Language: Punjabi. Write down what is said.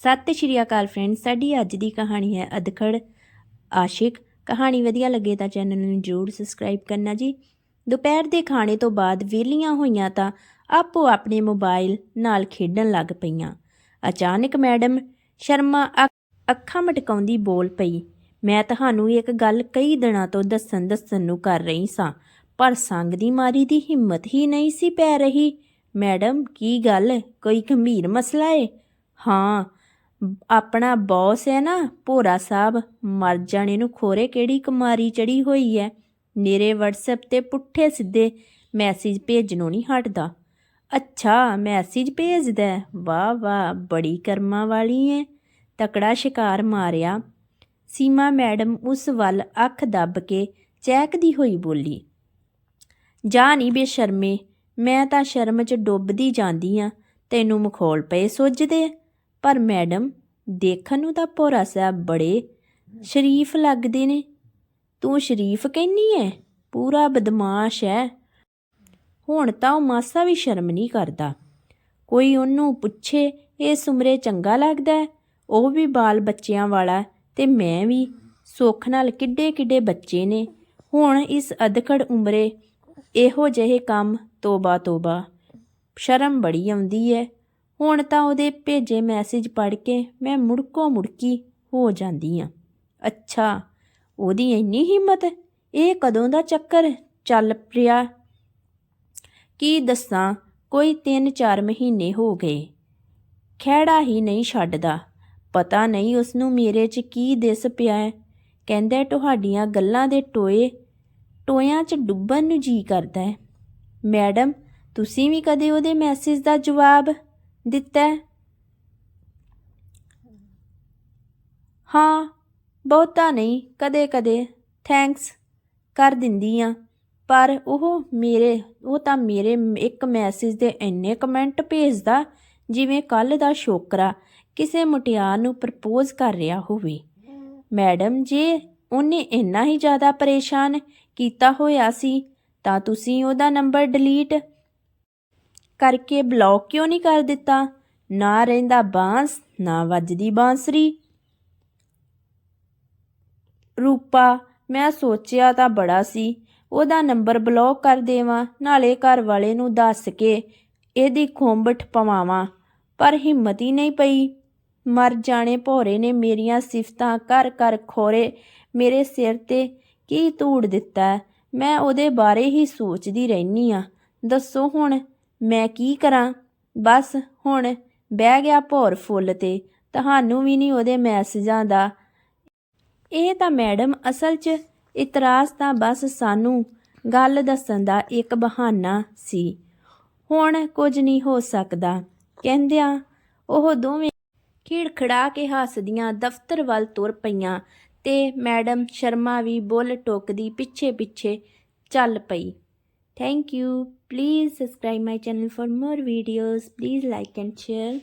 ਸਤਿ ਸ਼੍ਰੀ ਅਕਾਲ ਫਰੈਂਡ ਸਾਡੀ ਅੱਜ ਦੀ ਕਹਾਣੀ ਹੈ ਅਧਖੜ ਆਸ਼ਿਕ। ਕਹਾਣੀ ਵਧੀਆ ਲੱਗੇ ਤਾਂ ਚੈਨਲ ਨੂੰ ਜਰੂਰ ਸਬਸਕ੍ਰਾਈਬ ਕਰਨਾ ਜੀ। ਦੁਪਹਿਰ ਦੇ ਖਾਣੇ ਤੋਂ ਬਾਅਦ ਵਿਹਲੀਆਂ ਹੋਈਆਂ ਤਾਂ ਆਪੋ ਆਪਣੇ ਮੋਬਾਈਲ ਨਾਲ ਖੇਡਣ ਲੱਗ ਪਈਆਂ। ਅਚਾਨਕ ਮੈਡਮ ਸ਼ਰਮਾ ਅੱਖ- ਅੱਖਾਂ ਮਟਕਾਉਂਦੀ ਬੋਲ ਪਈ। ਮੈਂ ਤੁਹਾਨੂੰ ਇੱਕ ਗੱਲ ਕਈ ਦਿਨਾਂ ਤੋਂ ਦੱਸਣ ਦੱਸਣ ਨੂੰ ਕਰ ਰਹੀ ਸਾਂ, ਪਰ ਸੰਗ ਦੀ ਮਾਰੀ ਦੀ ਹਿੰਮਤ ਹੀ ਨਹੀਂ ਸੀ ਪੈ ਰਹੀ। ਮੈਡਮ ਕੀ ਗੱਲ? ਕੋਈ ਗੰਭੀਰ ਮਸਲਾ ਏ? ਹਾਂ ਆਪਣਾ ਬੌਸ ਹੈ ਨਾ, ਭੋਰਾ ਸਾਹਿਬ, ਮਰ ਜਾਣੇ ਨੂੰ ਖੋਰੇ ਕਿਹੜੀ ਕੁਮਾਰੀ ਚੜੀ ਹੋਈ ਹੈ? ਮੇਰੇ WhatsApp ਤੇ ਪੁੱਠੇ ਸਿੱਧੇ ਮੈਸੇਜ ਭੇਜਣੋਂ ਨਹੀਂ ਹਟਦਾ। ਅੱਛਾ ਮੈਸੇਜ ਭੇਜਦਾ ਵਾਹ ਵਾਹ, ਬੜੀ ਕਰਮਾਂ ਵਾਲੀ ਹੈ। ਤਕੜਾ ਸ਼ਿਕਾਰ ਮਾਰਿਆ। ਸੀਮਾ ਮੈਡਮ ਉਸ ਵੱਲ ਅੱਖ ਦੱਬ ਕੇ ਚਹਿਕਦੀ ਹੋਈ ਬੋਲੀ, ਜਾ ਨਹੀਂ ਬੇਸ਼ਰਮੇ, ਮੈਂ ਤਾਂ ਸ਼ਰਮ 'ਚ ਡੁੱਬਦੀ ਜਾਂਦੀ ਆ, ਤੈਨੂੰ ਮਖੌਲ ਪਏ ਸੁੱਝਦੇ ਪਰ ਮੈਡਮ, ਦੇਖਣ ਨੂੰ ਤਾਂ ਭੋਰਾ ਸਾਹਿਬ ਬੜੇ ਸ਼ਰੀਫ ਲੱਗਦੇ ਨੇ। ਤੂੰ ਸ਼ਰੀਫ ਕਹਿੰਨੀ ਐ? ਪੂਰਾ ਬਦਮਾਸ਼ ਐ। ਹੁਣ ਤਾਂ ਉਹ ਮਾਸਾ ਵੀ ਸ਼ਰਮ ਨਹੀਂ ਕਰਦਾ। ਕੋਈ ਉਹਨੂੰ ਪੁੱਛੇ, ਇਹ ਸੁਮਰੇ ਚੰਗਾ ਲੱਗਦਾ ਉਹ ਵੀ ਬਾਲ ਬੱਚਿਆਂ ਵਾਲਾ ਤੇ ਮੈਂ ਵੀ। ਸੁੱਖ ਨਾਲ ਕਿੱਡੇ ਕਿੱਡੇ ਬੱਚੇ ਨੇ। ਹੁਣ ਇਸ ਅਧਖੜ ਉਮਰੇ ਇਹੋ ਜਿਹੇ ਕੰਮ ਤੋਬਾ ਤੋਬਾ ਸ਼ਰਮ ਬੜੀ ਆਉਂਦੀ ਹੈ ਹੁਣ ਤਾਂ ਉਹਦੇ ਭੇਜੇ ਮੈਸੇਜ ਪੜ੍ਹ ਕੇ ਮੈਂ ਮੁੜਕੋ ਮੁੜਕੀ ਹੋ ਜਾਂਦੀ ਆ। ਅੱਛਾ, ਉਹਦੀ ਇੰਨੀ ਹਿੰਮਤ? ਇਹ ਕਦੋਂ ਦਾ ਚੱਕਰ ਚੱਲ ਪਿਆ? ਕੀ ਦੱਸਾਂ, ਕੋਈ 3-4 ਮਹੀਨੇ ਹੋ ਗਏ। ਖਹਿੜਾ ਹੀ ਨਹੀਂ ਛੱਡਦਾ। ਪਤਾ ਨਹੀਂ ਉਸ ਨੂੰ ਮੇਰੇ 'ਚ ਕੀ ਦਿਸ ਪਿਆ ਹੈ। ਕਹਿੰਦਾ ਤੁਹਾਡੀਆਂ ਗੱਲਾਂ ਦੇ ਟੋਏ, ਟੋਇਆਂ 'ਚ ਡੁੱਬਣ ਨੂੰ ਜੀ ਕਰਦਾ ਹੈ। ਮੈਡਮ, ਤੁਸੀਂ ਵੀ ਕਦੇ ਉਹਦੇ ਮੈਸੇਜ ਦਾ ਜਵਾਬ ਦਿੱਤਾ ਹਾਂ। ਬਹੁਤਾ ਨਹੀਂ ਕਦੇ ਕਦੇ ਥੈਂਕਸ ਕਰ ਦਿੰਦੀ ਆ ਪਰ ਉਹ ਮੇਰੇ, ਉਹ ਤਾਂ ਮੇਰੇ ਇੱਕ ਮੈਸੇਜ ਦੇ ਇੰਨੇ ਕਮੈਂਟ ਭੇਜਦਾ, ਜਿਵੇਂ ਕੱਲ ਦਾ ਸ਼ੋਕਰਾ ਕਿਸੇ ਮੁਟਿਆਰ ਨੂੰ ਪ੍ਰਪੋਜ਼ ਕਰ ਰਿਹਾ ਹੋਵੇ। ਮੈਡਮ ਜੇ, ਉਹਨੇ ਇੰਨਾ ਹੀ ਜ਼ਿਆਦਾ ਪਰੇਸ਼ਾਨ ਕੀਤਾ ਹੋਇਆ ਸੀ, ਤਾਂ ਤੁਸੀਂ ਉਹਦਾ ਨੰਬਰ ਡਿਲੀਟ ਕਰਕੇ ਬਲੌਕ ਕਿਉਂ ਨਹੀਂ ਕਰ ਦਿੱਤਾ? ਨਾ ਰਹਿੰਦਾ ਬਾਂਸ, ਨਾ ਵੱਜਦੀ ਬਾਂਸਰੀ। ਰੂਪਾ, ਮੈਂ ਸੋਚਿਆ ਤਾਂ ਬੜਾ ਸੀ, ਉਹਦਾ ਨੰਬਰ ਬਲੌਕ ਕਰ ਦੇਵਾਂ, ਨਾਲੇ ਘਰ ਵਾਲੇ ਨੂੰ ਦੱਸ ਕੇ ਇਹਦੀ ਖੋਂਬਟ ਪਵਾਵਾਂ, ਪਰ ਹਿੰਮਤ ਹੀ ਨਹੀਂ ਪਈ। ਮਰ ਜਾਣੇ ਭੋਰੇ ਨੇ ਮੇਰੀਆਂ ਸਿਫਤਾਂ ਕਰ ਕਰ ਖੋਰੇ ਮੇਰੇ ਸਿਰ ਤੇ, ਕੀ ਧੂੜ ਦਿੱਤਾ? ਮੈਂ ਉਹਦੇ ਬਾਰੇ ਹੀ ਸੋਚਦੀ ਰਹਿਨੀ ਆ ਦੱਸੋ ਹੁਣ ਮੈਂ ਕੀ ਕਰਾਂ? ਬਸ ਹੁਣ ਬਹਿ ਗਿਆ ਭੌਰ ਫੁੱਲ ਤੇ। ਤੁਹਾਨੂੰ ਵੀ ਨਹੀਂ ਉਹਦੇ ਮੈਸੇਜਾਂ ਦਾ। ਇਹ ਤਾਂ ਮੈਡਮ ਅਸਲ 'ਚ ਇਤਰਾਜ਼ ਤਾਂ ਬਸ ਸਾਨੂੰ ਗੱਲ ਦੱਸਣ ਦਾ ਇੱਕ ਬਹਾਨਾ ਸੀ। ਹੁਣ ਕੁਝ ਨਹੀਂ ਹੋ ਸਕਦਾ। ਕਹਿੰਦਿਆਂ ਉਹ ਦੋਵੇਂ ਖਿੜਖੜਾ ਕੇ ਹੱਸਦੀਆਂ ਦਫ਼ਤਰ ਵੱਲ ਤੁਰ ਪਈਆਂ ਤੇ ਮੈਡਮ ਸ਼ਰਮਾ ਵੀ ਬੁੱਲ ਟੋਕਦੀ ਪਿੱਛੇ ਪਿੱਛੇ ਚੱਲ ਪਈ। Thank you. Please subscribe my channel for more videos. Please like and share.